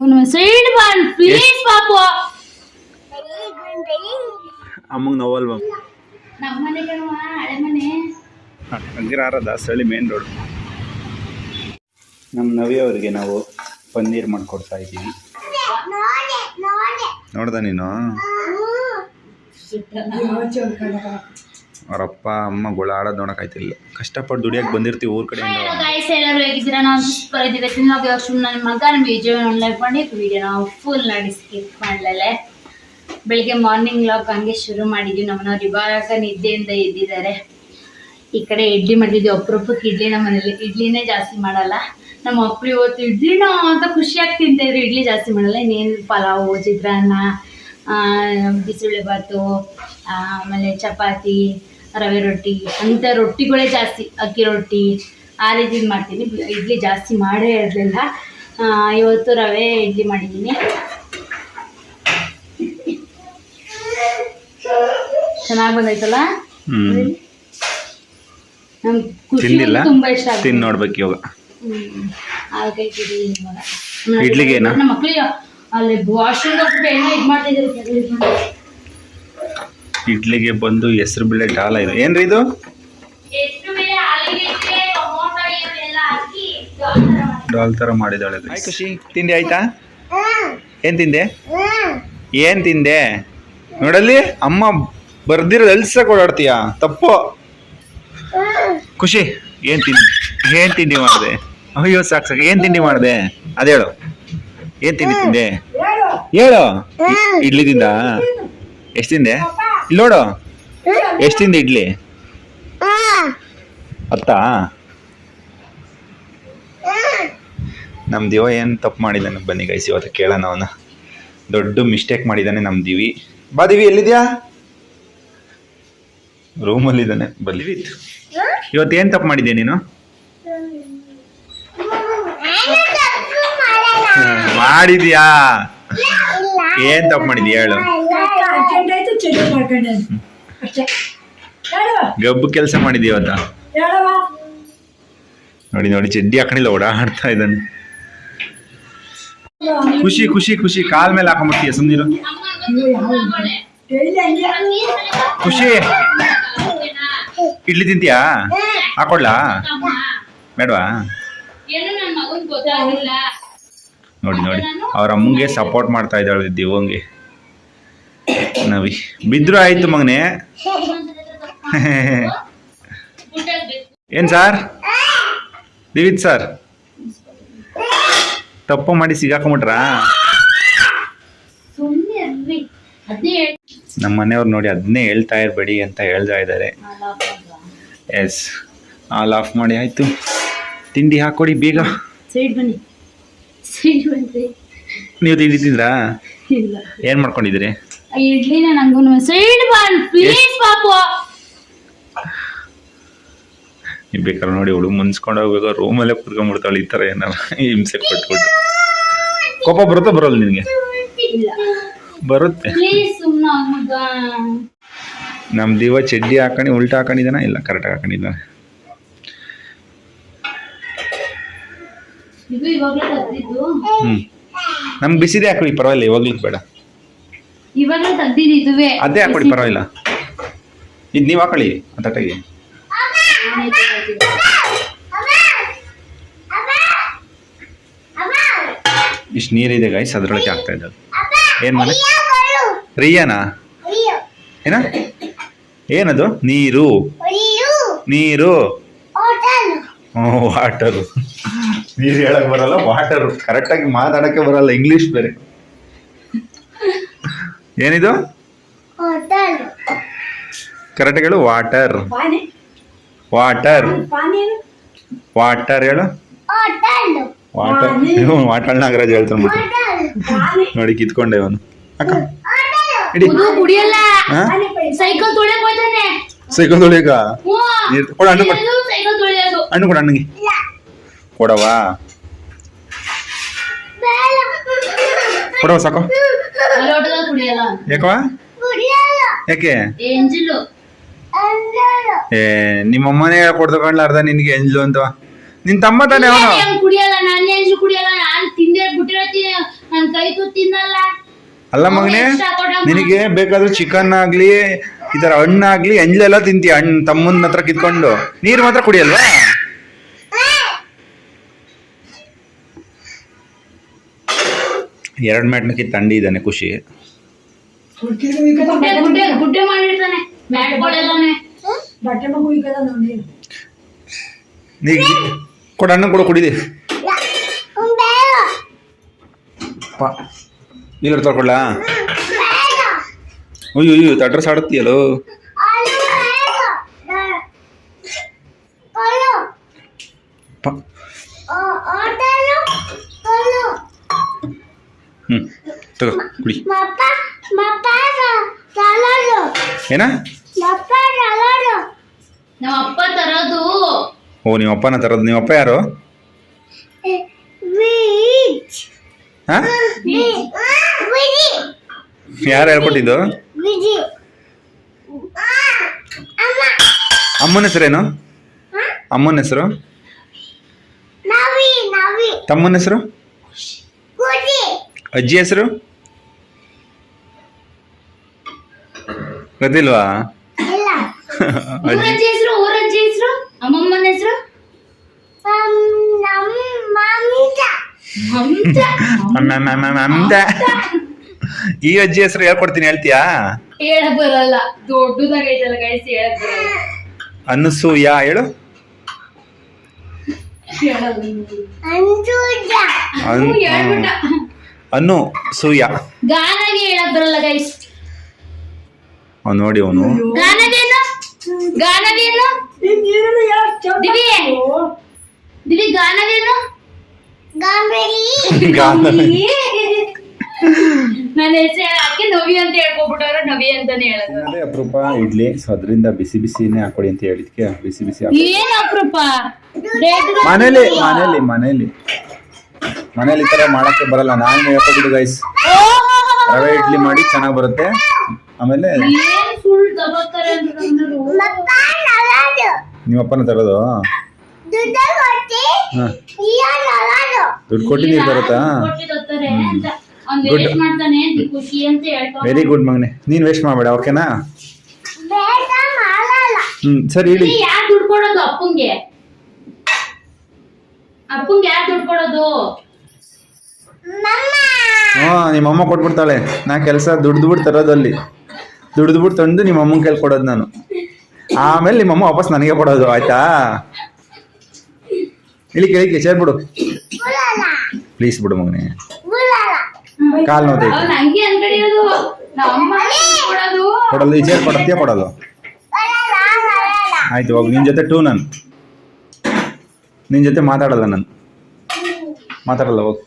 Side bun please ಪಾಪು ಅಮ್ಮಂಗೆ ನೋವಲ್ವ? ನಮ್ಮ ಮನೆ ಕಣವ ಹಳೆ ಮನೆ. ಅಗ್ರಾರದ ಸಳಿ ಮೇನ್ ರೋಡ್ ನಮ್ಮ ನವಿಯವರಿಗೆ ನಾವು ಪನ್ನೀರ್ ಮಾಡಿಕೊಡ್ತಾ ಇದ್ದೀವಿ. ನೋಡ್ದ ನೀನು? ಅವರಪ್ಪ, ಅಮ್ಮ ಗುಳಾಡೋದು ನೋಡೋಕ್ಕಾಯ್ತಿಲ್ಲ ಕಷ್ಟಪಟ್ಟು ದುಡಿಯಕ್ಕೆ ಬಂದಿರ್ತೀವಿ ಊರ್ ಕಡೆ ಗಾಯ್ಸ್ ಎಲ್ಲರೂ ಹೇಗಿದ್ದೀರಾ? ನಾವು ನನ್ನ ಮಗ ನಮ್ಮ ವಿಡಿಯೋ ಲೈವ್ ಫುಲ್ ಸ್ಕಿಪ್ ಬೆಳಿಗ್ಗೆ ಮಾರ್ನಿಂಗ್ ಲಾಕ್ ಹಂಗೆ ಶುರು ಮಾಡಿದ್ವಿ. ನಮ್ಮನವ್ರು ಇವಾಗ ನಿದ್ದೆಯಿಂದ ಎದ್ದಿದ್ದಾರೆ. ಈ ಕಡೆ ಇಡ್ಲಿ ಮಾಡಿದ್ವಿ. ಅಪ್ರೂಪಕ್ಕೆ ಇಡ್ಲಿ ನಮ್ಮ ಮನೇಲಿ. ಇಡ್ಲಿನೇ ಜಾಸ್ತಿ ಮಾಡಲ್ಲ. ನಮ್ಮ ಅಪ್ಪರು ಇವತ್ತು ಇಡ್ಲಿನೋ ಅಂತ ಖುಷಿಯಾಗಿ ತಿಂತಿದ್ರು ಇಡ್ಲಿ ಜಾಸ್ತಿ ಮಾಡಲ್ಲ. ಇನ್ನೇನು ಪಲಾವು ಚಿತ್ರಾನ್ನ ಆ, ಬಿಸಿಬೇಳೆ ಬಾತು ಆ, ಆಮೇಲೆ ಚಪಾತಿ ರವೆ ರೊಟ್ಟಿ ಅಂಥ ರೊಟ್ಟಿಗಳೇ ಜಾಸ್ತಿ ಅಕ್ಕಿ ರೊಟ್ಟಿ ಆ ರೀತಿ ಮಾಡ್ತೀನಿ. ಇಡ್ಲಿ ಜಾಸ್ತಿ ಮಾಡೇ ಇರಲಿಲ್ಲ. ಇವತ್ತು ರವೆ ಇಡ್ಲಿ ಮಾಡಿದ್ದೀನಿ. ಚೆನ್ನಾಗಿ ಬಂದೈತಲ್ಲ? ನಮ್ಗೆ ಖುಷಿ ತುಂಬ ಇಷ್ಟ ತಿಂದು ನೋಡ್ಬೇಕು ಇವಾಗ. ಇಡ್ಲಿಗೆ? ನಮ್ಮ ಮಕ್ಳಿಗೆ ಅಲ್ಲಿ ವಾಶ್ರೂಮ್ ಹೋಗ್ಬಿಟ್ಟು ಏನೋ ಇದು ಮಾಡ್ತಿದ್ದಾರೆ ಇಡ್ಲಿಗೆ ಬಂದು ಹೆಸರು ಬೇಳೆ ಡಾಲ ಇದೆ. ಏನ್ರಿ ಇದು? ಡಾಲ್ ಥರ ಮಾಡಿದಾಳೆ ಖುಷಿ ತಿಂಡಿ ಆಯ್ತಾ? ಏನು ತಿಂದೆ? ಏನು ತಿಂದೆ? ನೋಡಲ್ಲಿ ಅಮ್ಮ ಬರ್ದಿರೋದು ಎಲ್ಸ ಓಡಾಡ್ತೀಯ ತಪ್ಪು. ಖುಷಿ ಏನು ತಿಂಡಿ ಏನು ತಿಂಡಿ ಮಾಡಿದೆ? ಅಯ್ಯೋ ಸಾಕು ಸಾಕು. ಏನು ತಿಂಡಿ ಮಾಡಿದೆ? ಅದೇಳು ಏನು ತಿಂಡಿ ತಿಂದೆ? ಹೇಳು. ಇಡ್ಲಿ ತಿಂದ ಎಷ್ಟು ತಿಂದೆ? ಇಲ್ಲಿ ನೋಡು ಎಷ್ಟು ತಿಂದೆ ಇಡ್ಲಿ? ಅತ್ತಾ ನಮ್ಮ ದಿವ ಏನು ತಪ್ಪು ಮಾಡಿದ್ದಾನೆ ಬನ್ನಿ ಗೈಸ್ ಇವತ್ತು ಕೇಳೋಣ ಅವನ. ದೊಡ್ಡ ಮಿಸ್ಟೇಕ್ ಮಾಡಿದ್ದಾನೆ ನಮ್ಮ ದಿವಿ. ಬಾ ದಿವಿ ಎಲ್ಲಿದ್ಯಾ? ರೂಮಲ್ಲಿದ್ದಾನೆ ಬಲ್ಲಿ ಇವತ್ತು ಏನು ತಪ್ಪು ಮಾಡಿದ್ಯಾ ನೀನು? ಮಾಡಿದ್ಯಾ? ಏನ್ ತಪ್ಪು ಮಾಡಿದ್ಯಾ ಹೇಳು. ಗಬ್ಬು ಕೆಲಸ ಮಾಡಿದ್ಯಾ ನೋಡಿ ನೋಡಿ ಚಡ್ಡಿ ಹಾಕೊಂಡಿಲ್ಲ ಓಡಾಡ್ತಾ ಇದ್ದಾನೆ. ಖುಷಿ ಖುಷಿ ಖುಷಿ. ಕಾಲ್ ಮೇಲೆ ಹಾಕೊಂಡ್ಬಿಡ್ತೀಯ ಸುಮ್ಮನಿರು ಖುಷಿ. ಇಡ್ಲಿ ತಿಂತೀಯಾ? ಹಾಕೊಡ್ಲಾ? ಬೇಡವಾ ಏನು ನನ್ನ ಮಗನ್ ಗೊತ್ತಾಗಿಲ್ಲ ನೋಡಿ ನೋಡಿ. ಅವ್ರ ಅಮ್ಮಂಗೆ ಸಪೋರ್ಟ್ ಮಾಡ್ತಾ ಇದ್ದಾಳೆ ದಿವಂಗೆ. ನವಿ ಬಿದ್ರು ಆಯ್ತು ಮಗನೇ. ಏನ್ ಸಾರ್? ದಿವಿತ್ ಸರ್? ತಪ್ಪು ಮಾಡಿ ಸಿಗಾಕೊಂಬಿಟ್ರಾ ನಮ್ಮ ಮನೆಯವ್ರು ನೋಡಿ ಅದನ್ನೇ ಹೇಳ್ತಾ ಇರಬೇಡಿ ಅಂತ ಹೇಳ್ತಾ ಇದ್ದಾರೆ. ಎಸ್ ಆಲ್ ಆಫ್ ಮಾಡಿ ಆಯ್ತು. ತಿಂಡಿ ಹಾಕೊಡಿ ಬೇಗ. ಸೈಡ್ ಬನ್ನಿ. ನೀವು ತಿಂಡಿ ತಿಂದ್ರಾ? ಇಲ್ಲ. ಏನು ಮಾಡ್ಕೊಂಡಿದ್ದೀರಿ? ಆ ಇಡ್ಲಿನ ನಂಗೂ ಬನ್ ಪ್ಲೀಸ್ ಪಾಪು. ನೀವು ಬೇಕಾದ್ರೆ ನೋಡಿ ಹುಡುಗ ಮುನ್ಸ್ಕೊಂಡು ಹೋಗ್ಬೇಕು ರೂಮಲ್ಲೇ ಕುತ್ಕೊಂಡ್ಬಿಡ್ತಾಳೆ ಈ ಥರ ಏನಾರ ಹಿಂಸೆ ಕೊಟ್ಬಿಟ್ಟು. ಕೋಪ ಬರುತ್ತಾ ಬರೋಲ್ಲ ನಿನಗೆ? ಬರುತ್ತೆ. ನಮ್ಮ ದಿವ ಚಡ್ಡಿ ಹಾಕೊಂಡು ಉಲ್ಟಾ ಹಾಕೊಂಡಿದ್ದಾನ? ಇಲ್ಲ ಕರೆಕ್ಟಾಗಿ ಹಾಕೊಂಡಿದ್ದಾನೆ. ಇದು ಇವಾಗಲೇ ತೆಗ್ದಿದ್ದು. ಹ್ಞೂ ನಮ್ಗೆ ಬಿಸಿದೆ ಹಾಕೊಳ್ಳಿ ಪರವಾಗಿಲ್ಲ ಇವಾಗ್ಲಿಕ್ ಬೇಡ. ಇವಾಗಲೇ ತೆಗ್ದಿದ್ದು ಇದುವೇ. ಅದೇ ಹಾಕೊಳ್ಳಿ ಪರವಾಗಿಲ್ಲ. ಇದು ನೀವು ಹಾಕೊಳ್ಳಿ ಆ ತಟ್ಟೆಗೆ. ಇಷ್ಟು ನೀರಿದೆ ಗಾಯ್ಸ್ ಅದ್ರೊಳಗೆ ಆಗ್ತಾ ಇದ್ದಾವೆ ಏನು ಮನೆ? ರಿಯಾನಾ? ಏನ? ಏನದು? ನೀರು. ನೀರು. ವಾಟರು ನೀರು ಹೇಳಕ್ ಬರಲ್ಲ ವಾಟರು ಕರೆಕ್ಟಾಗಿ ಮಾತಾಡಕ್ಕೆ ಬರಲ್ಲ ಇಂಗ್ಲಿಷ್ ಬೇರೆ. ಏನಿದು? ಕರೆಕ್ಟ್ ಹೇಳು ವಾಟರ್ ವಾಟರ್ ವಾಟರ್ ಹೇಳು. ವಾಟರ್. ವಾಟರ್ ನಾಗರಾಜ್ ಹೇಳ್ತಾನೆ ನೋಡಿ ಕಿತ್ಕೊಂಡೆ ಅವನು ಅಕ್ಕ. ಇಡಿ. ಸೈಕಲ್ ತೊಳೆಯಕ್ ನೀರ್- ಕೊಡ ಹಣ್ಣು ಕೊಡ. ಹಣ್ಣು ಕೊಡ ಹಣ್ಣಿಗೆ. ಕೊಡವಾ ಕೊಡವ ಸಾಕು. ಯಾಕವಾ ಯಾಕೆ? ಎಂಜಿಲು ಏ ನಿಮ್ಮಮ್ಮನೇ ಹೇಳ್ಕೊಡ್ತಕೊಂಡ್ಲ ಅರ್ಧ ನಿನಗೆ ಎಂಜ್ಲು ಅಂತ. ನಿನ್ ತಮ್ಮ ತಾನೇ ಅವನು? ಏನ್ ಕುಡಿಯಲ್ಲ. ನಾನು ಎಂಜಲು ಕುಡಿಯಲ್ಲ. ನಾನು ತಿಂದೆ ಬಿಟ್ಟಿರತ್ತೀನಿ ನನ್ ಕೈ ತಿನ್ನಲ್ಲ. ಅಲ್ಲ ಮಗನೇ. ನಿನಗೆ ಬೇಕಾದ್ರೆ ಚಿಕನ್ ಆಗ್ಲಿ ಈ ತರ ಹಣ್ಣಾಗ್ಲಿ ಎಂಜ್ಲೆಲ್ಲ ತಿಂತೀಯ ಹಣ್ಣು ತಮ್ಮನ ಹತ್ರ ಕಿತ್ಕೊಂಡು. ನೀರು ಮಾತ್ರ ಕುಡಿಯಲ್ವಾ? ಎರಡ್ ಮ್ಯಾಟ್ನಕ್ಕೆ ತಂಡಿ ಇದ್ದಾನೆ ಖುಷಿ. ನೀ ಕೊಡ ಅಣ್ಣ ಕೊಡು ಕುಡಿದಿ ಪಾ. ನೀರು ತಗೊಳ್ಳ ಅಯ್ಯೋ ಅಯ್ಯೋ ತಡ್ರಸ್ ಆಡುತ್ತೀಯಲ್ಲೋ. ಪ ಹ್ಮ್ ತಗೋ ಕುಡಿ. ಏನ? ನಮ್ಮ ಅಪ್ಪ ತರೋದು. ಓ ನಿಮ್ಮ ಅಪ್ಪನ ತರೋದು. ನಿಮ್ಮ ಅಪ್ಪ ಯಾರು? ಹಾ? ಯಾರು ಹೇಳ್ಕೊಟ್ಟಿದ್ದು? ಅಮ್ಮನ ಹೆಸರೇನು? ಅಮ್ಮನ ಹೆಸರು? ತಮ್ಮನ ಹೆಸರು? ಅಜ್ಜಿ ಹೆಸರು? ಗೊತ್ತಿಲ್ವಾ? ಊರಜ್ಜಿ ಹೆಸರು ಊರಜ್ಜಿ ಹೆಸರು? ಅಮ್ಮಮ್ಮನ ಹೆಸರು? ಈ ಅಜ್ಜಿ ಹೆಸರು ಹೇಳ್ಕೊಡ್ತೀನಿ ಹೇಳ್ತೀಯಾ? ಹೇಳಕ್ ಬರಲ್ಲ. ದೊಡ್ಡದಾಗೈತಲ್ಲ ಗೈಸ್ ಹೇಳಕ್ ಬರಲ್ಲ. ಅನಸೂಯ ಹೇಳು. ಅನ್ನು ಅನು ಸೂಯ. ಗಾನಾಗಿ ಹೇಳಕ್ ಬರಲ್ಲ ಗೈಸ್ ಅವ್ನು ನೋಡಿ ಅವನು. ಗಾನವೇನು ದಿವಿ ನನ್ನ ಹೆಸರು ನವಿ ಅಂತ ಹೇಳ್ಕೊಬಿಟ್ಟವ್ರು? ನವಿ ಅಂತಾನೆ ಹೇಳೋದು. ಅದೇ ಅಪರೂಪ ಇಡ್ಲಿ. ಸೊ ಅದರಿಂದ ಬಿಸಿ ಬಿಸಿನೇ ಹಾಕೊಡಿ ಅಂತ ಹೇಳಿದ್ಕೆ. ಬಿಸಿ ಬಿಸಿ ಹಾಕಿ ಏನ್ ಅಪ್ರೂಪ? ಮನೇಲಿ ಮನೇಲಿ ಮನೇಲಿ. ಮನೇಲಿ ಈ ತರ ಮಾಡಕ್ಕೆ ಬರಲ್ಲ. ನಾನು ಹೇಳ್ಕೊಟ್ಟಿದ್ದು ಗೈಸ್ ರವೆ ಇಡ್ಲಿ ಮಾಡಿ ಚೆನ್ನಾಗಿ ಬರುತ್ತೆ. ಆಮೇಲೆ ನಿಮ್ಮಪ್ಪನ ನಿಮ್ಮ ಅಪ್ಪನ ತರೋದು? ಹಾ. ದುಡ್ಡು ಕೊಟ್ಟು ನೀರು ಬರುತ್ತಾ? ಕೊಟ್ಟಿರ್ತಾರೆ ಅಂತ ಅವ್ನ್ Good. ಮಾಡ್ತಾನೆ ಅಂತ ಖುಷಿ ಅಂತ ಹೇಳ್ತಾರೆ ವೆರಿ ಗುಡ್ ಮಗನೆ. ನೀನ್ ವೇಸ್ಟ್ ಮಾಡಬೇಡ ಓಕೆನಾ? ಹ್ಮ್ ಸರಿ ಹೇಳಿ ಯಾರು ದುಡ್ಡು ಕೊಡೋದು ಅಪ್ಪಂಗೆ? ಅಪ್ಪಂಗೆ ಯಾರು ದುಡ್ಡು ಕೊಡೋದು? ಹಾ ನಿಮ್ಮ ಅಮ್ಮ ಕೊಟ್ಬಿಡ್ತಾಳೆ. ನಾ ಕೆಲಸ ದುಡ್ದು ಬಿಟ್ಟು ತರೋದು ಅಲ್ಲಿ ದುಡ್ದು ಬಿಟ್ಟು ತಂದು ನಿಮ್ಮ ಅಮ್ಮನ ಕೈಲಿ ಕೊಡೋದು ನಾನು. ಆಮೇಲೆ ನಿಮ್ಮ ಅಮ್ಮ ವಾಪಸ್ ನನಗೆ ಕೊಡೋದು ಆಯ್ತಾ? ಇಲ್ಲಿ ಕೇಳಿ ಸೇರ್ಬಿಡು ಪ್ಲೀಸ್ ಬಿಡು. ಮಗನೇ. ಕಾಲ್ ಕೊಡೋದು. ಕೊಡೋದು ಈ ಚೇರ್ ಕೊಡತ್ತೀಯ ಕೊಡೋದು ಆಯ್ತು ಹೋಗಿ. ನಿನ್ನ ಜೊತೆ ಟೂ ನಾನು. ನಿನ್ನ ಜೊತೆ ಮಾತಾಡಲ್ಲ ನಾನು. ಮಾತಾಡಲ್ಲ ಹೋಗಿ.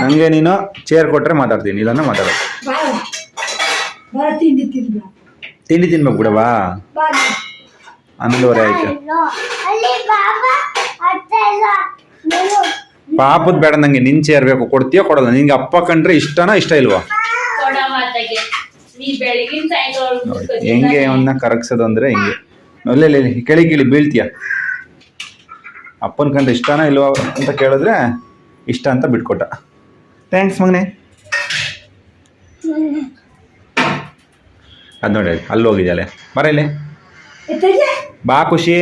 ನನಗೆ ನೀನು ಚೇರ್ ಕೊಟ್ಟರೆ ಮಾತಾಡ್ತೀನಿ ಇಲ್ಲ ಮಾತಾಡ. ತಿಂಡಿ ತಿನ್ಬೇಕು ಬಿಡವಾ ಹನ್ನೊಂದುವರೆ ಆಯ್ತು. ಪಾಪದ್ ಬೇಡ ನಂಗೆ ನಿನ್ ಚೇರ್ ಬೇಕು ಕೊಡ್ತೀಯೋ ಕೊಡಲ್ಲ ನಿನ್ಗೆ ಅಪ್ಪ ಕಂಡ್ರೆ ಇಷ್ಟನ ಇಷ್ಟ ಇಲ್ವಾ? ಹೆಂಗೆ ಅವನ್ನ ಕರಗ್ಸೋದು ಅಂದ್ರೆ ಹೆಂಗೆ? ಅಲ್ಲೇ ಇಲ್ಲಿ ಕೆಳಿ ಗಿಳಿ ಬೀಳ್ತೀಯ? ಅಪ್ಪನ ಕಂಡ್ರೆ ಇಷ್ಟನ ಇಲ್ವಾ ಅಂತ ಕೇಳಿದ್ರೆ ಇಷ್ಟ ಅಂತ ಬಿಟ್ಕೊಟ್ಟ. ಥ್ಯಾಂಕ್ಸ್ ಮಗನೆ. ಅದು ನೋಡಿ ಅಲ್ಲಿ ಹೋಗಿದ್ಯಾಲೆ ಬರ ಇಲ್ಲಿ. ಬಾ ಖುಷಿ.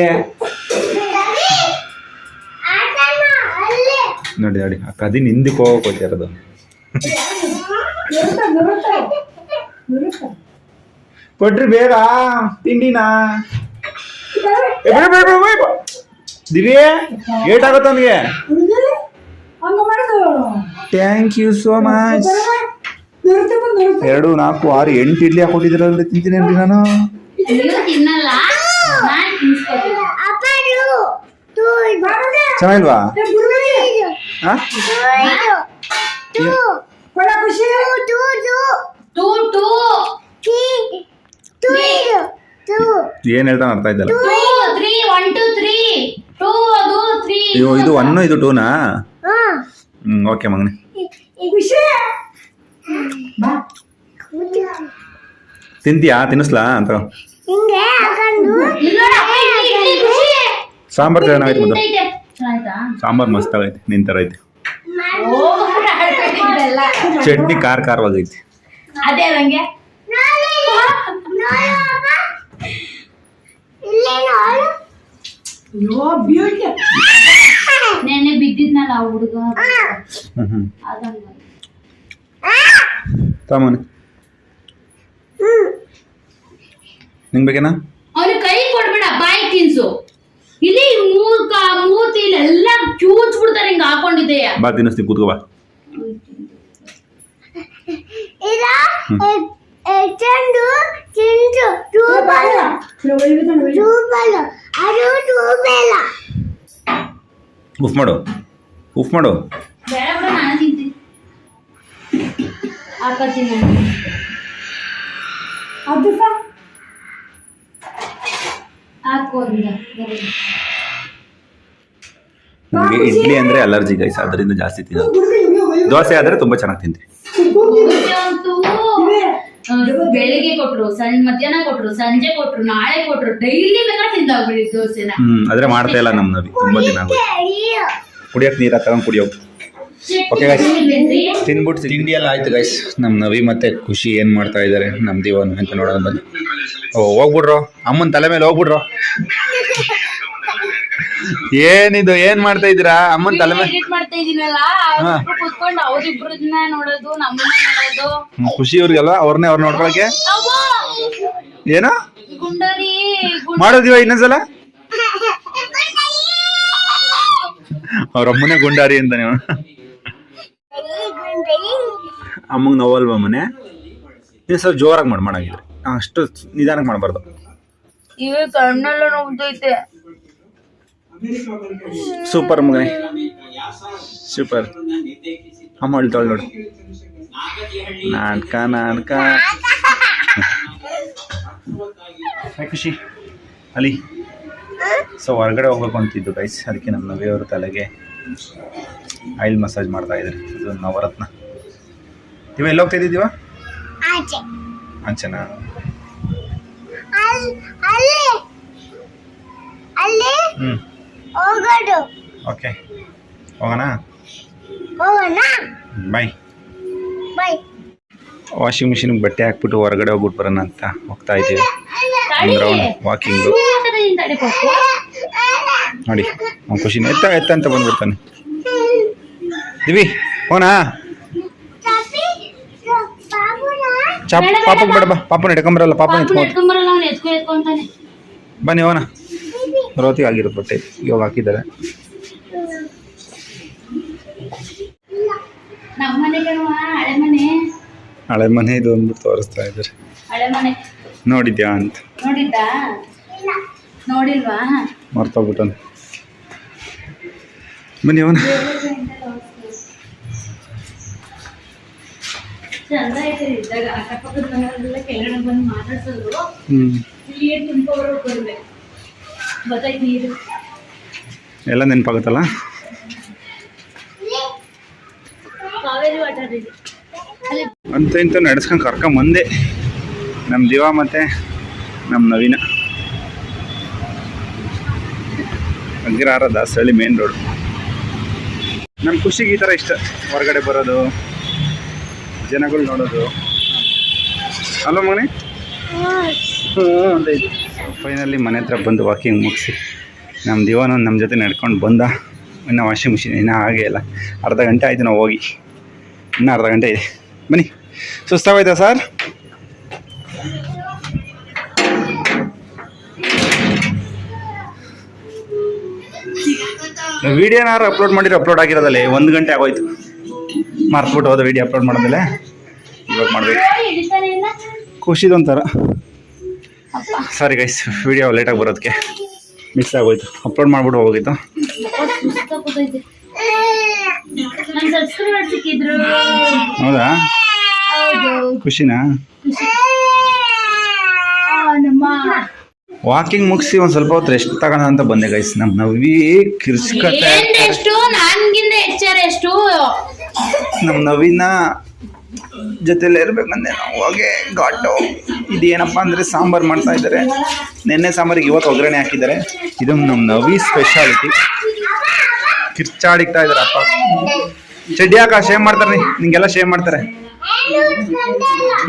ನೋಡಿ ನೋಡಿ ಆ ಕದಿ ನಿಂದಕ್ಕೆ ಹೋಗಕ್ಕೆ ಹೋಗ್ತಿರೋದು ಕೊಟ್ರಿ ಬೇಗ ತಿಂಡಿನಾ. ಏ, ಬೇಡ, ಬೇಡ, ಬೇಡ, ಬೇಡ. ದಿವ್ಯ ಏಟಾಗುತ್ತ ಆಗುತ್ತೆ ಅವನಿಗೆ ಥ್ಯಾಂಕ್ ಯು ಸೋ ಮಚ್ ಎರಡು ನಾಲ್ಕು ಆರು ಎಂಟು ಇಡ್ಲಿ ಹಾಕೊಂಡಿದೀರಲ್ಲ ಅಂದ್ರೆ ನಾನು. ನೀವು ತಿನ್ನಲ್ಲ. ನಾನ್ ಚೆನ್ನಾಗಿಲ್ವಾ? ಏನ್ ಹೇಳ್ತಾನೆ ಅರ್ಥ ಆಯ್ತಲ್ಲ? ಇದು ಒನ್ ಇದು ಟೂನಾ? ಹ್ಮ್ ಓಕೆ ಮಗನೆ. ತಿಂತೀಯಾ? ತಿನ್ನಿಸ್ಲಾ ಅಂತ? ಸಾಂಬಾರ್ ಚೆನ್ನಾಗೈತೆ ಆಯ್ತು ಉಂಟೈತೆ. ಸಾಂಬಾರ್ ಮಸ್ತ್ ಆಗೈತೆ ನಿನ್ ತರ ಐತೆ. ಚಟ್ನಿ ಖಾರ ಖಾರವಾಗೈತಿ ಅದೇ ನಂಗೆ. ಬ್ಯೂಟಿ ನೆನ್ನೆ ಬಿದ್ದಿದ್ನಲ್ಲ ಆ ಹುಡುಗ. ಹ್ಮ್ ಹ್ಮ್. ಅದಂಗ. ತಾಮನೆ ನಿಂಗೆ ಬೇಕೇನಾ? ಅವನು ಕೈ ಕೊಡ್ಬೇಡ ಬಾಯಿ ತಿನ್ಸು. ಇಲ್ಲಿ ಮೂಕ ಕಾ ಮೂರ್ತಿ ಇಲ್ಲೆಲ್ಲ ಚೂಚ್ ಬಿಡ್ತಾರೆ ಹಿಂಗ ಹಾಕೊಂಡಿದೆಯ ಬಾ ತಿನ್ನಿಸ್ತೀನಿ ಕೂತ್ಕೋ ಬಾ. ಚೆಂಡು ಚಿಂಟು ಟೂಬಲ್ ಟೂಬಲ್ ಅದು ಟೂಬೆಲ್ಲ ಉಫ್ ಮಾಡು. ಉಫ್ ಮಾಡು. ನನಗೆ ಇಡ್ಲಿ ಅಂದರೆ ಅಲರ್ಜಿ ಗೈಸ್ ಅದರಿಂದ ಜಾಸ್ತಿ ತಿನ್ನೋದು. ದೋಸೆ ಆದರೆ ತುಂಬ ಚೆನ್ನಾಗಿ ತಿಂತೀನಿ. ಬೆಳಿಗ್ಗೆ ಕೊಟ್ರು ಸಂಜೆ ಮಧ್ಯಾಹ್ನ ಕೊಟ್ರು ಸಂಜೆ ಕೊಟ್ರು ನಾಳೆ ಕೊಟ್ರು ಡೈಲಿ ಬೇಕಾದ್ರೆ ತಿಂದಾಗ್ಬಿಡಿ ದೋಸೆನ. ಹ್ಮ್ ಆದರೆ ಮಾಡ್ತಾ ಇಲ್ಲ ನಮ್ಮ ನವಿ ತುಂಬಾ ದಿನ ಕುಡಿಯಕ್ ನೀರ ತಗೊಂಡು ಕುಡಿಯೋ. ಓಕೆ? ತಿನ್ಬಿಟ್ಟು ತಿಂಡಿ ಎಲ್ಲ ಆಯ್ತು ಗೈಸ್ ನಮ್ಮ ನವಿ ಮತ್ತೆ ಖುಷಿ ಏನ್ ಮಾಡ್ತಾ ಇದ್ದಾರೆ ನಮ್ಮ ದೀವನ್ ಅಂತ ನೋಡೋಣ ಬನ್ನಿ. ಓ ಹೋಗ್ಬಿಡ್ರೋ. ಅಮ್ಮನ ತಲೆ ಮೇಲೆ ಹೋಗ್ಬಿಡ್ರೋ. ಏನಿದು ಏನ್ ಮಾಡ್ತಾ ಇದ್ದೀರಾ? ಅಮ್ಮನ ತಲೆ ಮೇಲೆ ಮಾಡ್ತಾ ಇದೀನಲ್ಲ ಕೂತ್ಕೊಂಡು ಅವ್ರಿಬ್ರನ್ನ ನೋಡೋದು ಹ್ಮ್, ಖುಷಿ ಇವ್ರಿಗೆಲ್ಲ ಅವ್ರನ್ನೇ ಅವ್ರ ನೋಡ್ಕೊಳಕ್ಕೆ. ಏನ? ಮಾಡೋದಿವ ಇನ್ನೊಂದ್ಸಲ? ಅವ್ರ ಅಮ್ಮನೇ ಗುಂಡಾರಿ ಅಂತ ನೀವು ಅಮ್ಮಂಗ್ ನೋವಲ್ವಾ ಮನೆ? ನೀವು ಸ್ವಲ್ಪ ಜೋರಾಗಿ ಮಾಡಿ ಮಾಡಿದ್ರೆ ಅಷ್ಟು ನಿಧಾನಕ್ಕೆ ಮಾಡಬಾರ್ದು. ಸೂಪರ್ ಮಗನೇ. ಸೂಪರ್. ಅಮ್ಮ ಅಳ್ತಾಳೆ ನೋಡು. ನಾಟಕ ನಾಟಕ ಖುಷಿ. ಅಲ್ಲಿ ಸೊ ಹೊರಗಡೆ ಹೋಗ್ಬೇಕು ಅಂತಿದ್ದು ಗೈಸ್ ಅದಕ್ಕೆ ನಮ್ಮ ನವಿಯವರು ತಲೆಗೆ ಆಯಿಲ್ ಮಸಾಜ್ ಮಾಡ್ತಾ ಇದ್ದಾರೆ. ಇದು ನವರತ್ನ. ಇವ ಎಲ್ಲಿ ಹೋಗ್ತಾ ಇದ್ದೀವ ಅಂಚನಾ ಅಲ್ಲಿ ಅಲ್ಲಿ ಅಲ್ಲಿ ಹ್ಞೂ ಹೋಗೋದು. ಓಕೆ. ಹೋಗೋಣ? ಹೋಗೋಣ? ಬಾಯ್ ಬೈ ವಾಷಿಂಗ್ ಮಿಷಿನ್ಗೆ ಬಟ್ಟೆ ಹಾಕ್ಬಿಟ್ಟು ಹೊರಗಡೆ ಹೋಗ್ಬಿಟ್ಟು ಬರೋಣ ಅಂತ ಹೋಗ್ತಾ ಇದ್ದೀವಿ. ವಾಕಿಂಗು ನೋಡಿ ಅವ್ನು ಖುಷಿನ ಎತ್ತ ಎತ್ತ ಅಂತ ಬಂದ್ಬಿಡ್ತಾನೆ. ದಿವಿ ಹೋನಾ? ಚಾಪ್ ಪಾಪಕ್ಕೆ ಬೇಡ ಬಾ ಪಾಪನ ಹಿಡ್ಕೊಂಬರಲ್ಲ ಪಾಪನ ಎತ್ಕೊಂಡು ಬನ್ನಿ ಹೋನ. ರೋತಿಗೆ ಆಗಿರೋ ಬಟ್ಟೆ ಇವಾಗ ಹಾಕಿದ್ದಾರೆ ನಮ್ಮ ಮನೆ ಕಣವ ಹಳೆ ಮನೆ ಇದು ಅಂದ್ಬಿಟ್ಟು ತೋರಿಸ್ತಾ ಇದ್ದಾರೆ. ನೋಡಿದ್ಯಾ ಅಂತ. ನೋಡಿದ್ದಾ? ನೋಡಿಲ್ವಾ? ಮರ್ತೋಗ್ಬಿಟ್ಟನು ಬನ್ನಿ ಅವನ. ಚಂದ ಐತೆ ಇದ್ದಾಗ ಅಕ್ಕಪಕ್ಕದ ಮನೆಯವರೆಲ್ಲ ಕೆಳಗಡೆ ಬಂದು ಮಾತಾಡ್ಸೋದು ಹ್ಞೂ ನೀರು ತುಂಬ್ಕೊಬರೋ ಬರ್ಬೇಕು ಗೊತ್ತಾಯ್ತು ನೀರು ಎಲ್ಲ ನೆನಪಾಗುತ್ತಲ್ಲ ಕಾವೇರಿ ವಾಟರ್ ಇದೆ ಅಲ್ಲಿ ಅಂತ ಇಂತ ನಡೆಸ್ಕೊಂಡು ಕರ್ಕೊಂಬಂದೆ ನಮ್ಮ ದಿವ ಮತ್ತೆ ನಮ್ಮ ನವೀನ. ಅಗ್ರಹಾರ ದಾಸಹಳ್ಳಿ ಮೇನ್ ರೋಡ್ ನನ್ನ ಖುಷಿಗೆ ಈ ಥರ ಇಷ್ಟ. ಹೊರಗಡೆ ಬರೋದು, ಜನಗಳು ನೋಡೋದು. ಅಲ್ಲ ಮನೆ ಹ್ಞೂ ಫೈನಲಿ ಮನೆ ಹತ್ರ ಬಂದು ವಾಕಿಂಗ್ ಮುಗಿಸಿ. ನಮ್ಮ ದಿವಾನ ನಮ್ಮ ಜೊತೆ ನಡ್ಕೊಂಡು ಬಂದ. ಇನ್ನು ವಾಷಿಂಗ್ ಮಿಷಿನ್ ಇನ್ನೂ ಹಾಗೆ ಇಲ್ಲ. ಅರ್ಧ ಗಂಟೆ ಆಯಿತು ನಾವು ಹೋಗಿ. ಇನ್ನೂ ಅರ್ಧ ಗಂಟೆ ಇದೆ. ಬನ್ನಿ. ಸುಸ್ತಾಗೋಯ್ತಾ ಸರ್? ವಿಡಿಯೋನಾರು ಅಪ್ಲೋಡ್ ಮಾಡಿರೋ ಅಪ್ಲೋಡ್ ಆಗಿರೋದಲ್ಲೇ ಒಂದು ಗಂಟೆ ಆಗೋಯ್ತು. ಮರ್ತ್ಬಿಟ್ಟು ಹೋದ ವಿಡಿಯೋ ಅಪ್ಲೋಡ್ ಮಾಡೋದಿಲ್ಲ ಇವಾಗ ಮಾಡಬೇಕು. ಖುಷಿದೊಂಥರ ಸಾರಿ ಗೈಸ್ ವಿಡಿಯೋ ಲೇಟಾಗಿ ಬರೋದಕ್ಕೆ. ಮಿಸ್ ಆಗೋಯ್ತು. ಅಪ್ಲೋಡ್ ಮಾಡಿಬಿಟ್ಟು ಹೋಗಿತ್ತು ಸುಸ್ತ ಸಬ್ಸ್ಕ್ರೈಬರ್ ಸಿಕ್ಕಿದ್ರು. ಹೌದಾ? ಖುಷಿನಾ? ನಮ್ಮ ವಾಕಿಂಗ್ ಮುಗಿಸಿ ಒಂದ್ ಸ್ವಲ್ಪ ಹೊತ್ತು ರೆಸ್ಟ್ ತಗೋಣ ಅಂತ ಬಂದೆ ಗೈಸ್ ನಮ್ಮ ನವಿ ಕಿರ್ಸ್ಕತ್ತೆ ಏನ್ ಎಷ್ಟು ನನ್ಗಿಂತ ಎಷ್ಟು ನಮ್ಮ ನವೀನ ಜೊತೆಲಿ ಇರ್ಬೇಕಂದೆ ನಾವು. ಹೋಗಿ ಘಾಟು. ಇದೇನಪ್ಪ ಅಂದರೆ ಸಾಂಬಾರು ಮಾಡ್ತಾ ಇದ್ದಾರೆ. ನಿನ್ನೆ ಸಾಂಬಾರಿಗೆ ಇವತ್ತು ಒಗ್ಗರಣೆ ಹಾಕಿದ್ದಾರೆ. ಇದು ನಮ್ಮ ನವಿ ಸ್ಪೆಷಾಲಿಟಿ ಕಿರ್ಚಾಡಿಕ್ತಾ ಇದ್ದಾರೆ ಅಪ್ಪ ಚಡ್ಡಿ ಹಾಕ ಶೇವ್ ಮಾಡ್ತಾರೆ ನಿಂಗೆಲ್ಲ ಶೇವ್ ಮಾಡ್ತಾರೆ.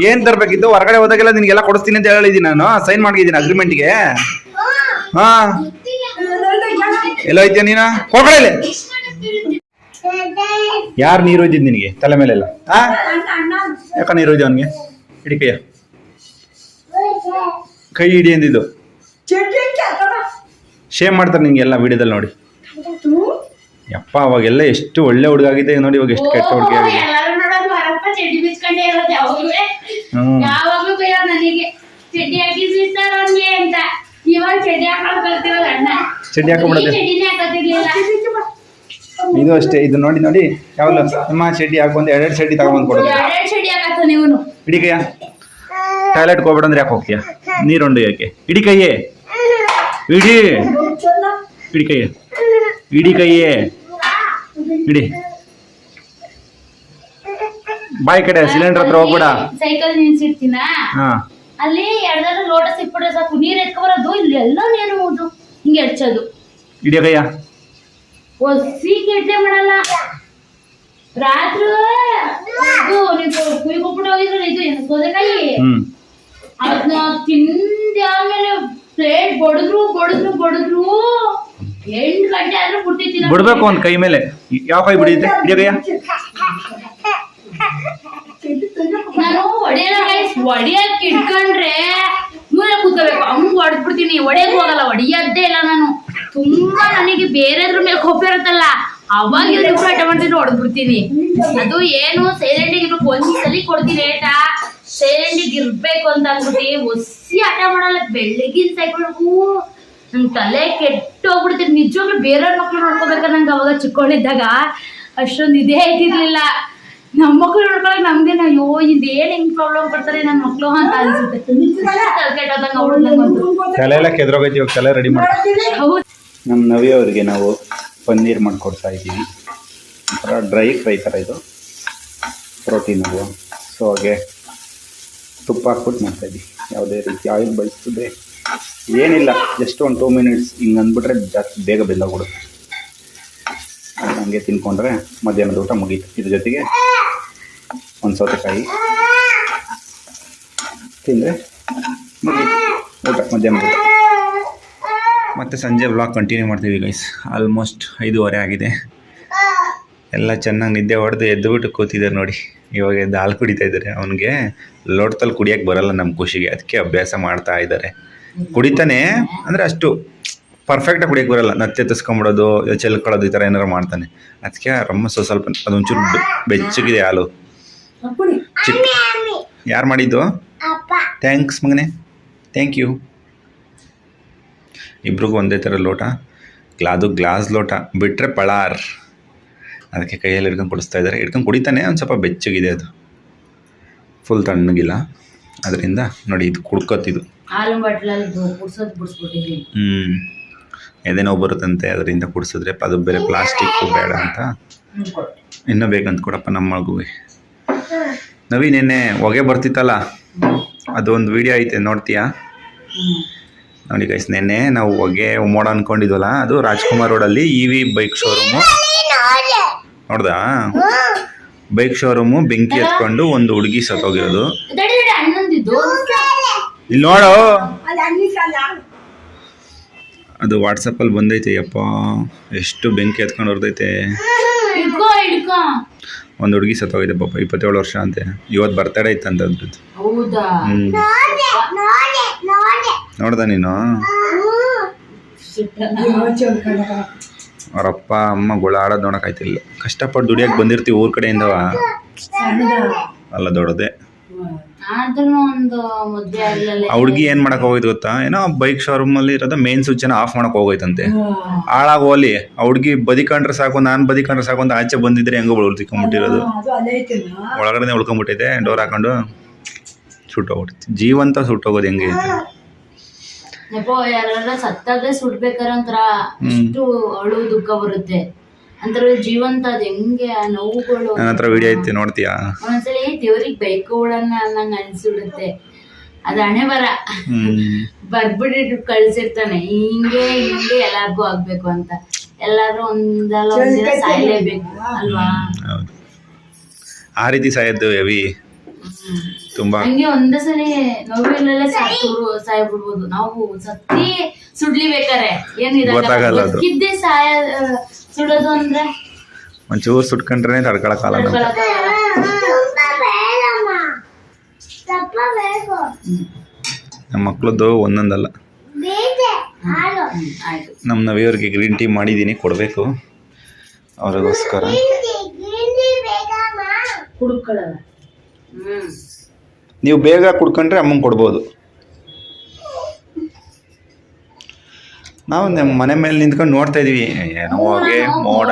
ಏನ್ ತರ್ಬೇಕಿತ್ತು? ಹೊರಗಡೆ ಹೋದಾಗೆಲ್ಲ ನಿನ್ಗೆಲ್ಲ ಕೊಡಿಸ್ತೀನಿ ಅಂತ ಹೇಳಿದೀನಿ ನಾನು. ಸೈನ್ ಮಾಡಿದ್ದೀನಿ ಅಗ್ರಿಮೆಂಟ್ಗೆ ಹಾ. ಎಲ್ಲ ಐತಿಯ ನೀನ? ಹೊರಗಡೆ ಇಲ್ಲಿ. ಯಾರು ನೀರು ಒಯ್ದಿದ್ ನಿನಗೆ? ತಲೆ ಮೇಲೆಲ್ಲ. ಹಾ? ಯಾಕ ನೀರು ಇದೆ ಅವನಿಗೆ? ಹಿಡಿ ಕೈಯ. ಕೈ ಹಿಡಿ ಅಂದಿದ್ದು. ಶೇಮ್ ಮಾಡ್ತಾರೆ ನಿಂಗೆ ಎಲ್ಲ ವಿಡಿಯೋದಲ್ಲಿ ನೋಡಿ. ಯಪ್ಪ ಅವಾಗೆಲ್ಲ ಎಷ್ಟು ಒಳ್ಳೆ ಹುಡುಗ ಆಗಿದೆ ನೋಡಿ ಇವಾಗ ಎಷ್ಟು ಕೆಟ್ಟ ಹುಡುಗಿ ಆಗಿದೆ ಚಡ್ಡಿ ಹಾಕೊಂಡ್ಬಿಡೋದು. ಇದು ಅಷ್ಟೇ ಇದು ನೋಡಿ ನೋಡಿ. ಯಾವಲ್ಲ ನಿಮ್ಮ ಚಡ್ಡಿ ಹಾಕೊಂಡ್ ಎರಡೆರಡು ಚಡ್ಡಿ ತಗೊಂಬಂದು ಕೊಡೋದು. ಎರಡೆರಡು ಚಡ್ಡಿ ಹಾಕತ್ತ ನೀವನು ಇಡಿ ಕೈಯ ಟಾಯ್ಲೆಟ್ಗೆ ಹೋಗ್ಬೇಡ ಅಂದ್ರೆ ಯಾಕೆ ಹೋಗ್ತೀಯ? ನೀರೊಂಡು ಯಾಕೆ ಇಡಿ ಕೈಯೇ ಇಡಿ ಕೈಯೇ ಇಡಿ ಕೈಯೇ ಇಡಿ. ಬಾಯ್ ಕಡೆ ಸಿಲಿಂಡರ್ ಹತ್ರ ಹೋಗ್ಬೇಡ. ಸೈಕಲ್ ನಿಲ್ಸಿರ್ತೀನ? ಹಾ. ಅಲ್ಲಿ ಎರಡಾದ್ರೂ ಲೋಟ ಸಿಕ್ಬಿಟ್ರೆ ಸಾಕು. ನೀರ್ ಎತ್ಕೊಬರೋದು ಇಲ್ಲಿ ಎಲ್ಲ ನೀರು ಹೋದು. ಹಿಂಗೆ ಹಚ್ಚೋದು ಇಡಿಯ ಕೈಯ ಒಸಿ ಕೆಟ್ಟೆ ಮಾಡಲ್ಲ. ರಾತ್ರಿ ಇದು ನೀವು ಕುಯ್ಕೊಬಿಟ್ಟು ಹೋಗಿದ್ರೆ ಇದು ಏನು ಸೋದೆಕಾಯಿ ಅದನ್ನ ತಿಂದ ಆಮೇಲೆ ಪ್ಲೇಟ್ ಬಡಿದ್ರು ಬಡಿದ್ರು ಬಡದ್ರು. ಎಂಟು ಗಂಟೆ ಆದ್ರೂ ಬಿಟ್ಟಿತ್ತಿಲ್ಲ ಬಿಡ್ಬೇಕು ಒಂದ್ ಕೈ ಮೇಲೆ. ಯಾವ ಕೈ ಬಿಡಿಯುತ್ತೆ ಇಡಿಯ ಕೈಯ ನಾನು ಒಡೆಯಲ್ಲ ಗೈಸ್ ಒಡೆಯಕ್ ಇಟ್ಕೊಂಡ್ರೆ ಮೂಲೆ ಕೂತ್ಕೋಬೇಕು. ಹಂಗ್ ಹೊಡೆದ್ಬಿಡ್ತೀನಿ ಒಡೆಯಕ್ ಹೋಗಲ್ಲ ಒಡೆಯದ್ದೇ ಇಲ್ಲ ನಾನು. ತುಂಬಾ ನನಗೆ ಬೇರೆದ್ರ ಮೇಲೆ ಕೋಪ ಇರುತ್ತಲ್ಲ ಅವಾಗ ಇವ್ರಿಬ್ರು ಆಟ ಮಾಡ್ತೀನಿ ಹೊಡೆದ್ಬಿಡ್ತೀನಿ ಅದು ಏನು ಸೈಲೆಂಟ್ ಇರ್ಬೇಕು. ಒಂದ್ಸಲಿ ಕೊಡ್ತೀನಿ ಏಟಾ ಸೈಲೆಂಟ್ ಇರ್ಬೇಕು ಅಂತ ಅಂದ್ಬಿಟ್ಟು ಒಸಿ ಆಟ ಮಾಡಲ್ಲ. ಬೆಳಗಿನ ಸೈಕಲ್ಗೂ ನಂಗೆ ತಲೆ ಕೆಟ್ಟು ಹೋಗ್ಬಿಡ್ತೀನಿ ನಿಜವಾಗ್ಲೂ ಬೇರೆಯವ್ರ ಮಕ್ಳು ನೋಡ್ಕೋಬೇಕ ನಂಗೆ ಅವಾಗ ಚಿಕ್ಕವಳಿದ್ದಾಗ ಅಷ್ಟೊಂದು ಇದೇ ಆಯ್ತಿರ್ಲಿಲ್ಲ ನಮ್ಮ ಮಕ್ಳು ನೋಡ್ಕೊಳಕ್ ನಮ್ದೇನ ಅಯ್ಯೋ ಇದೇನ್ ಹಿಂಗ್ ಪ್ರಾಬ್ಲಮ್ ಕೊಡ್ತಾರೆ ನನ್ನ ಮಕ್ಳು ಅಂತ ಅನ್ಸುತ್ತೆ. ತಲೆ ಎಲ್ಲ ಕೆದ್ರೋಗೈತಿ ಇವಾಗ ತಲೆ ರೆಡಿ ಮಾಡಿ ಹೌದು. ನಮ್ಮ ನವಿ ಅವರಿಗೆ ನಾವು ಪನ್ನೀರ್ ಮಾಡ್ಕೊಡ್ತಾ ಇದ್ದೀವಿ. ಒಂಥರ ಡ್ರೈ ಫ್ರೈ ಥರ ಇದು. ಪ್ರೋಟೀನ್ ಅದು. ಸೊ ಹಾಗೆ ತುಪ್ಪ ಹಾಕ್ಬಿಟ್ಟು ಮಾಡ್ತಾ ಇದ್ದೀವಿ. ಯಾವುದೇ ರೀತಿ ಆಯಿಲ್ ಬಳಸಿದ್ರೆ ಏನಿಲ್ಲ ಜಸ್ಟ್ ಒಂದು ಟೂ ಮಿನಿಟ್ಸ್ ಹಿಂಗೆ ಅಂದ್ಬಿಟ್ರೆ ಜಾಸ್ತಿ ಬೇಗ ಬೆಲ್ಲ ಕೊಡುತ್ತೆ. ಹಂಗೆ ತಿನ್ಕೊಂಡ್ರೆ ಮಧ್ಯಾಹ್ನದ ಊಟ ಮುಗೀತು. ಇದ್ರ ಜೊತೆಗೆ ಒಂದು ಸೌತೆಕಾಯಿ ತಿಂದರೆ ಮುಗೀತು. ಊಟ, ಮಧ್ಯಾಹ್ನದ ಊಟ. ಮತ್ತು ಸಂಜೆ ವ್ಲಾಗ್ ಕಂಟಿನ್ಯೂ ಮಾಡ್ತೀವಿ ಗೈಸ್ ಆಲ್ಮೋಸ್ಟ್ ಐದೂವರೆ ಆಗಿದೆ. ಎಲ್ಲ ಚೆನ್ನಾಗಿ ನಿದ್ದೆ ಹೊಡೆದು ಎದ್ದುಬಿಟ್ಟು ಕೂತಿದ್ದಾರೆ ನೋಡಿ. ಇವಾಗ ಎದ್ದು ಹಾಲು ಕುಡಿತಾ ಇದ್ದಾರೆ. ಅವನಿಗೆ ಲೋಟದಲ್ಲಿ ಕುಡಿಯೋಕ್ಕೆ ಬರಲ್ಲ ನಮ್ಮ ಖುಷಿಗೆ. ಅದಕ್ಕೆ ಅಭ್ಯಾಸ ಮಾಡ್ತಾ ಇದ್ದಾರೆ. ಕುಡಿತಾನೆ, ಅಂದರೆ ಅಷ್ಟು ಪರ್ಫೆಕ್ಟಾಗಿ ಕುಡಿಯೋಕ್ಕೆ ಬರಲ್ಲ. ನತ್ತೆ ತಸ್ಕೊಂಬಿಡೋದು ಚೆಲ್ಕೊಳ್ಳೋದು ಈ ಥರ ಏನಾರು ಮಾಡ್ತಾನೆ. ಅದಕ್ಕೆ ರಮ್ಮಸ್ಸು ಸ್ವಲ್ಪ ಅದೊಂಚೂರು ಬೆಚ್ಚಗಿದೆ ಹಾಲು. ಚಿಕ್ಕ ಯಾರು ಮಾಡಿದ್ದು? ಥ್ಯಾಂಕ್ಸ್ ಮಗನೇ. ಥ್ಯಾಂಕ್ ಯು ಇಬ್ರಿಗೂ ಒಂದೇ ಥರ ಲೋಟ. ಅದು ಗ್ಲಾಸ್ ಲೋಟ. ಬಿಟ್ಟರೆ ಪಳಾರ್. ಅದಕ್ಕೆ ಕೈಯಲ್ಲಿ ಹಿಡ್ಕೊಂಡು ಕುಡಿಸ್ತಾ ಇದ್ದಾರೆ. ಹಿಡ್ಕೊಂಡು ಕುಡಿತಾನೆ, ಒಂದು ಸ್ವಲ್ಪ ಬೆಚ್ಚಗಿದೆ ಅದು. ಫುಲ್ ತಣ್ಣಗಿಲ್ಲ. ಅದರಿಂದ ನೋಡಿ ಇದು ಕುಡ್ಕೊತಿದ್ದು ಹಾಲು ಬಾಟ್ಲಲ್ಲಿ ಕುಡ್ಸೋದು ಬಿಡಿಸ್ಬಿಟ್ಟಿದ್ದೀನಿ ಹ್ಞೂ ಎದೆ ನೋವು ಬರುತ್ತಂತೆ ಅದರಿಂದ ಕುಡಿಸಿದ್ರೆ ಅದು ಬೇರೆ ಪ್ಲಾಸ್ಟಿಕ್ ಬೇಡ ಅಂತ. ಇನ್ನೂ ಬೇಕಂತ ಕೊಡಪ್ಪ ನಮ್ಮ ಮಗುವೆ ನವಿ ನೆನ್ನೆ ಹೊಗೆ ಬರ್ತಿತ್ತಲ್ಲ? ಅದೊಂದು ವಿಡಿಯೋ ಐತೆ ನೋಡ್ತೀಯಾ? ನೋಡಿ ಗೈಸ್ ನೆನ್ನೆ ನಾವು ಹೊಗೆ ಮೋಡ ಅನ್ಕೊಂಡಿದ್ವಲ್ಲ ಅದು ರಾಜ್ಕುಮಾರ್ ರೋಡಲ್ಲಿ ಇ ವಿ ಬೈಕ್ ಶೋರೂಮು ನೋಡ್ದಾ? ಬೈಕ್ ಶೋರೂಮು ಬೆಂಕಿ ಎತ್ಕೊಂಡು ಒಂದು ಹುಡುಗಿ ಸತ್ತೋಗಿರೋದು. ಇಲ್ಲಿ ನೋಡು. ಅದು ವಾಟ್ಸಪ್ಪಲ್ಲಿ ಬಂದೈತೆ ಯಪ್ಪ. ಎಷ್ಟು ಬೆಂಕಿ ಎತ್ಕೊಂಡು ಹೊರದೈತೆ. ಒಂದು ಹುಡುಗಿ ಸತ್ತೋಗಿದೆ ಪಾಪ. ಇಪ್ಪತ್ತೇಳು ವರ್ಷ ಅಂತೆ. ಇವತ್ತು ಬರ್ತಡೇ ಇತ್ತಂತ ಅದ್ರದ್ದು ಹೌದಾ? ಹ್ಞೂ ನೋಡೆ ನೋಡೆ ನೋಡ್ದ. ನೀನು. ಅವರಪ್ಪ ಅಮ್ಮ ಗುಳಾಡೋದು ನೋಡೋಕ್ಕಾಯ್ತಿಲ್ಲ ಕಷ್ಟಪಟ್ಟು ದುಡಿಯೋಕೆ ಬಂದಿರ್ತೀವಿ ಊರ ಕಡೆಯಿಂದ. ಅಲ್ಲ ದೊಡ್ಡದೆ. ಆ ಹುಡುಗಿ ಏನು ಮಾಡಕ್ಕೆ ಹೋಗೋದು ಗೊತ್ತಾ? ಏನೋ ಬೈಕ್ ಶೋರೂಮಲ್ಲಿ ಇರೋದ ಮೇನ್ ಸ್ವಿಚ್ಚನ್ನ ಆಫ್ ಮಾಡಕ್ಕೆ ಹೋಗೋಯ್ತಂತೆ. ಹಾಳಾಗಿ ಹೋಲಿ ಆ ಹುಡುಗಿ ಬದಿಕೊಂಡ್ರೆ ಸಾಕು ನಾನು ಬದಿಕೊಂಡ್ರೆ ಸಾಕು ಅಂತ ಆಚೆ ಬಂದಿದ್ರೆ ಹೆಂಗೋ ಅಲ್ಲೇ ಐತಲ್ಲ. ಒಳಗಡೆ ಉಳ್ಕೊಂಡ್ಬಿಟ್ಟಿದೆ ಡೋರ್ ಹಾಕೊಂಡು. ಸುಟ್ಟೋಗ್ಬಿಟ್ಟೈತೆ ಜೀವಂತ ಸುಟ್ಟೋಗೋದು ಹೆಂಗೆ ಐತೆ? ಯಪ್ಪೋ ಯಾರ ಸತ್ತಾಗ ಸುಡ್ಬೇಕಾರ ಒಂಥರ ಎಷ್ಟು ಅಳು ದುಃಖ ಬರುತ್ತೆ. ಅಂತರ ಜೀವಂತ ಅದ್ ಹೆಂಗೆ ಆ ನೋವುಗಳು? ನನ್ನ ಹತ್ರ ವಿಡಿಯೋ ಐತೆ ನೋಡ್ತೀಯಾ? ಒಂದೊಂದ್ಸಲಿ ದೇವ್ರಿಗೆ ಬೈಕೋಳನ್ನ ಅನ್ನಂಗ ಅನ್ಸಿಡುತ್ತೆ ಅದ ಹಣೆ ಬರ ಬರ್ಬಿಟ್ಟು ಕಳ್ಸಿರ್ತಾನೆ. ಹಿಂಗೆ ಹಿಂಗೆ ಎಲ್ಲಾರ್ಗೂ ಆಗ್ಬೇಕು ಅಂತ. ಎಲ್ಲಾರು ಒಂದಲ್ಲ ಒಂದಿನ ಸಾಯ್ಲೇಬೇಕು ಅಲ್ವಾ? ಆ ರೀತಿ ಸಾಯದ್ದು ಹೆವಿ. ತುಂಬಾ. ಹಂಗೆ ಒಂದೇ ಸರಿ ಸಾಯ್ಬಿಡ್ಬೋದು ಸಾಯ್ಬಿಡ್ಬೋದು. ನಾವು ಸತ್ತಿ ಸುಡ್ಲಿಬೇಕಾರೆ. ಬೇಕಾರೆ ಗೊತ್ತಾಗಲ್ಲ ಅದು. ಬದುಕಿದ್ದೇ ಸಾಯ ಸುಡೋದು ಅಂದ್ರೆ? ಒಂಚೂರು ಸುಟ್ಕೊಂಡ್ರೆ ತಡ್ಕೊಳಕ್ಕಾಗಲ್ಲ ಬೇಡಮ್ಮ ಬೇಕು ನಮ್ಮ ಮಕ್ಳದ್ದು ಒಂದೊಂದಲ್ಲ. ಬೇಟೆ ಹಾಲು. ಹ್ಮ್, ಆಯ್ತು. ನಮ್ಮ ನವಿಯವ್ರಿಗೆ ಗ್ರೀನ್ ಟೀ ಮಾಡಿದ್ದೀನಿ ಕೊಡಬೇಕು. ಅವ್ರಿಗೋಸ್ಕರ. ಗಿಂಡಿ ಬೇಕಮ್ಮ ನೀವು ಬೇಗ ಕುಡ್ಕೊಂಡ್ರೆ ಅಮ್ಮಂಗೆ ಕೊಡ್ಬೋದು. ನಾವು ನಮ್ಮ ಮನೆ ಮೇಲೆ ನಿಂತ್ಕೊಂಡು ನೋಡ್ತಾ ಇದೀವಿ. ಏನೋ ಹೋಗಿ ಮೋಡ.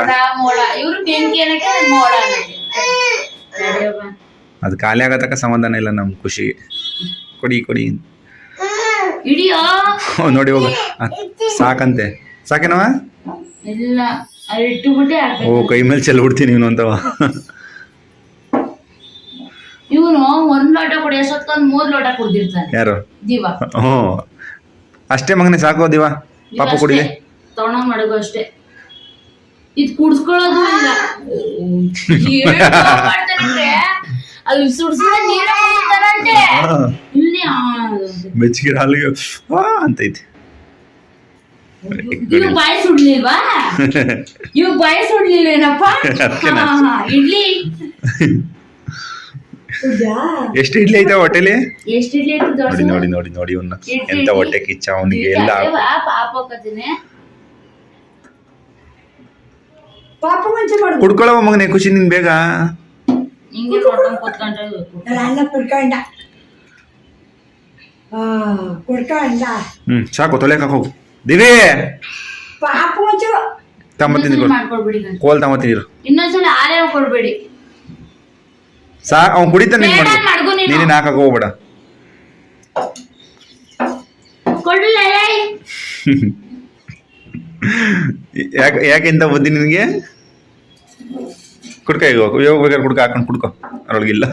ಅದು ಖಾಲಿ ಆಗತಕ್ಕ ಸಂಬಂಧನೇ ಸಮಾಧಾನ ಇಲ್ಲ ನಮ್ಮ ಖುಷಿಗೆ. ಕೊಡಿ ಕೊಡಿ ನೋಡಿ ಹೋಗ. ಸಾಕಂತೆ. ಸಾಕೇನವ ಓ ಕೈ ಮೇಲೆ ಚೆಲ್ಬಿಡ್ತೀನಿ ಇವನು ಅಂತವ. ಇವನು ಒಂದ್ ಲೋಟ ಕುಡಿಯೋಷ್ಟೊತ್ಕೊಂದ್ ಮೂರ್ ಲೋಟ ಕುಡ್ದಿರ್ತಾನೆ. ಯಾರು? ದಿವ. ಹ್ಞೂ ಅಷ್ಟೇ ಮಗನೆ ಸಾಕು ದಿವ? ಪಾಪ ಕುಡಿ ತೊಣ ಮಡಗು ಅಷ್ಟೇ. ಇದ್ ಕುಡ್ಸ್ಕೊಳ್ಳೋದು ಇಲ್ಲ. ಏನ್ ಮಾಡ್ತಾರಂದ್ರೆ ಅಲ್ಲಿ ಸುಡ್ಸಿದ ನೀರ ಕುಡಿತಾರಂತೆ ಇಲ್ಲಿ ಬೆಚ್ಚಗಿರ ಹಾಲಿಗೆ ಆ ಅಂತೈತಿ. ಇವ್ ಬಾಯಿ ಸುಡ್ಲಿಲ್ವಾ? ಇವ್ ಬಾಯಿ ಸುಡ್ಲಿಲ್ವೇನಪ್ಪ ಹಾ, ಹಾ, ಇಡ್ಲಿ. ಎಷ್ಟು ಇಡ್ಲಿ ಐತೆ ಹೊಟ್ಟೆಲಿ? ಎಷ್ಟ್ ಇಡ್ಲಿ ಇತ್ತು ನೋಡಿ ನೋಡಿ ನೋಡಿ ನೋಡಿ ಇವನ್ನ ಎಂತ ಹೊಟ್ಟೆ ಕಿಚ್ಚ ಅವನಿಗೆ. ಎಲ್ಲ ಪಾಪ ಹಾಕತೀನಿ ಪಾಪ ಮಂಚ ಮಾಡು. ಕುಡ್ಕೊಳ್ಳವ ಮಗನೇ ಖುಷಿ ನಿನ್ ಬೇಗ. ಹ್ಮ್ ಸಾಕು ತೊಲೆ ಹೋಗು. ದಿವಿ ಪಾಪ ಮಂಚ ಕೋಲ್ ತಮ್ಮ ತಿಂದಿರು. ಇನ್ನೊಂದ್ಸಲ ಆರೇ ಕೊಡ್ಬೇಡಿ. ಸಾ ಅವ್ನು ಕುಡಿತಾನೆ ನೀನ್ ಬೇಡ, ನೀನು. ನೀನೇನು ಹಾಕಕ್ ಹೋಗ್ಬೇಡ. ಯಾಕೆ ಯಾಕೆ ಇಂಥ ಬುದ್ಧಿ ನಿನಗೆ? ಕುಡ್ಕ ಈಗ ಇವಾಗ ಬೇಕಾದ್ರೆ ಕುಡ್ಕ ಹಾಕೊಂಡು ಕುಡ್ಕೊ. ಅದ್ರೊಳಗಿಲ್ಲ.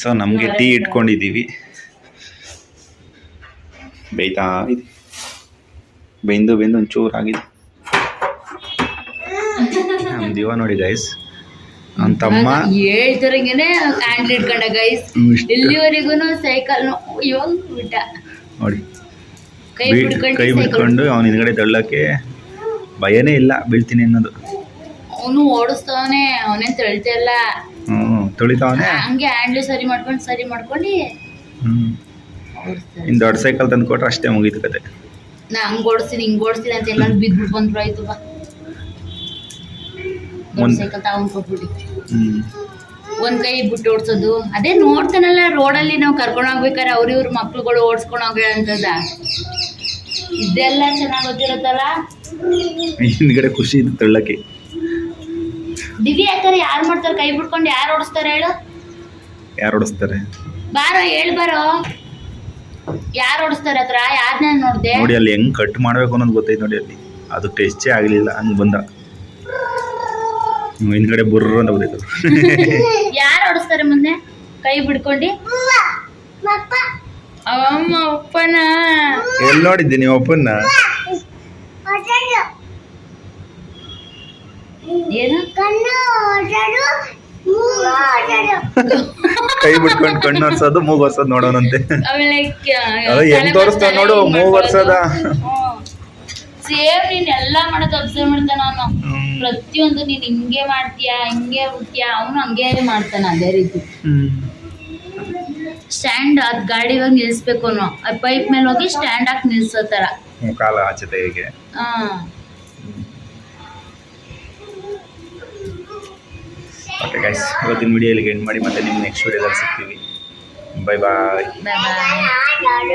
ಸೊ ನಮಗೆ ಟೀ ಇಟ್ಕೊಂಡಿದ್ದೀವಿ ಬೇಯ್ತಾ ಇದೆ ಬೆಂದು ಬೆಂದು ಒಂಚೂರು ಆಗಿದೆ. ನಮ್ಮ ದಿವ ನೋಡಿ ಗೈಸ್ ತಮ್ಮ ಹೇಳ್ತಿರಂಗೇನೆ ಕ್ಯಾಂಡಲ್ ಇಟ್ಕೊಂಡ ಗೈಸ್. ಇಲ್ಲಿವರೆಗೂ ಸೈಕಲ್ ಇವಾಗ ಬಿಟ್ಟ ನೋಡಿ. ಕೈ ಬಿಟ್ಕೊಂಡು ಬಿಡ್ಕೊಂಡು ಕೈ ಬಿಡ್ಕೊಂಡು ಅವನ ಹಿಂದ್ಗಡೆ ತಳ್ಳಕ್ಕೆ ಭಯನೇ ಇಲ್ಲ ಬೀಳ್ತೀನಿ ಅನ್ನೋದು. ಅವನು ಓಡಿಸ್ತಾವನೆ ಅವನೇನ್ ತೆಳ್ತೆ ಇಲ್ಲ. ಹ್ಞೂ ತುಳಿತಾವನೆ? ಹಂಗೆ ಹ್ಯಾಂಡ್ಲ್ ಸರಿ ಮಾಡ್ಕೊಂಡು ಸರಿ ಮಾಡ್ಕೊಂಡು ಇನ್ನು ದೊಡ್ಡ ಸೈಕಲ್ ತಂದು ಕೊಟ್ರೆ ಅಷ್ಟೇ ಮುಗೀತು ಕತೆ. ನಾ ಹಂಗ್ ಓಡಿಸ್ತೀನಿ ಹಿಂಗ್ ಓಡಿಸ್ತೀನಿ ಅಂತ ಎಲ್ಲ ಬಿದ್ದು ಬಂದ್ರು ಆಯ್ತು ಬಾ. ಸೈಕಲ್ ತಗೊಂಡ್ ಕೊಟ್ಬಿಡಿ ಹ್ಞೂ ಒಂದ್ ಕೈ ಬಿಟ್ಟು ಓಡ್ಸೋದು. ಅದೇ ನೋಡ್ತಾನಲ್ಲ ರೋಡಲ್ಲಿ ನಾವು ಕರ್ಕೊಂಡು ಹೋಗ್ಬೇಕಾರೆ ಅವ್ರ ಇವ್ರ ಮಕ್ಳುಗಳು ಓಡಿಸ್ಕೊಂಡು ಹೋಗ್ಯಂತದ ಇದೆಲ್ಲ ಚೆನ್ನಾಗ್ ಗೊತ್ತಿರತ್ತಲ್ಲ? ಹಿಂದ್ಗಡೆ ಖುಷಿ ಇತ್ತು ತಳ್ಳಕ್ಕೆ. ದಿವ್ಯ ಯಾಕಂದ್ರೆ ಯಾರು ಮಾಡ್ತಾರೆ? ಕೈ ಬಿಡ್ಕೊಂಡು ಯಾರು ಓಡಿಸ್ತಾರೆ ಹೇಳು? ಯಾರು ಓಡಿಸ್ತಾರೆ? ಬಾರೋ ಹೇಳ್ ಬಾರೋ. ಯಾರು ಓಡಿಸ್ತಾರೆ ಹತ್ರ? ಯಾರನ್ನ ನೋಡ್ದೆ? ನೋಡಿ ಅಲ್ಲಿ ಹೆಂಗ್ ಕಟ್ ಮಾಡ್ಬೇಕು ಅನ್ನೋದು ಗೊತ್ತೈತೆ ನೋಡಿ ಅಲ್ಲಿ. ಅದು ಟೆಸ್ಟೇ ಆಗಲಿಲ್ಲ ಹಂಗೆ ಬಂದ. ಹಿಂದ್ಗಡೆ ಬುರ್ರ ಅಂತ ಬಂದಿತ್ತು. ಯಾರು ಓಡಿಸ್ತಾರೆ ಮುಂದೆ? ಕೈ ಬಿಡ್ಕೊಂಡು? ಅಮ್ಮ ಅಪ್ಪನ. ಎಲ್ಲಿ ನೋಡಿದ್ದೆ ನೀವು ಅಪ್ಪನ್ನ? ಏನು? ಕೈ ಬಿಟ್ಕೊಂಡು ಕಣ್ಣು ಒರ್ಸೋದು ಮೂಗ್ ಒರ್ಸೋದು ನೋಡೋಣಂತೆ ಆಮೇಲೆ ಹೆಂಗ್ ತೋರಿಸ್ತಾವ ನೋಡು ಮೂಗ್ ಒರ್ಸೋದ. ಸೇಮ್ ನೀನ್ ಎಲ್ಲಾ ಮಾಡೋದು ಅಬ್ಸರ್ವ್ ಮಾಡ್ತಾನ ಅವನು ಪ್ರತಿಯೊಂದು ನೀನ್ ಹಿಂಗೆ ಮಾಡ್ತೀಯಾ ಹಿಂಗೆ ಬಿಡ್ತೀಯಾ ಅವನು ಹಂಗೆ ಮಾಡ್ತಾನ ಅದೇ ರೀತಿ. ಸ್ಟ್ಯಾಂಡ್ ಅದ್ ಗಾಡಿ ಹೋಗಿ ನಿಲ್ಸ್ಬೇಕು ಅವನು. ಆ ಪೈಪ್ ಮೇಲೆ ಹೋಗಿ ಸ್ಟ್ಯಾಂಡ್ ಹಾಕಿ ನಿಲ್ಸೋ ತರ. ಕಾಲ ಆಚೆ ತೆಗೆಗೆ ಹಾ. ಓಕೆ ಗೈಸ್ ಇವತ್ತಿನ ವಿಡಿಯೋ ಇಲ್ಲಿಗೆ ಎಂಡ್ ಮಾಡಿ ಮತ್ತೆ ನಿಮ್ಮ ನೆಕ್ಸ್ಟ್ ವಿಡಿಯೋದಲ್ಲಿ ಸಿಗ್ತೀವಿ. ಬೈ ಬಾಯ್ ಬಾಯ್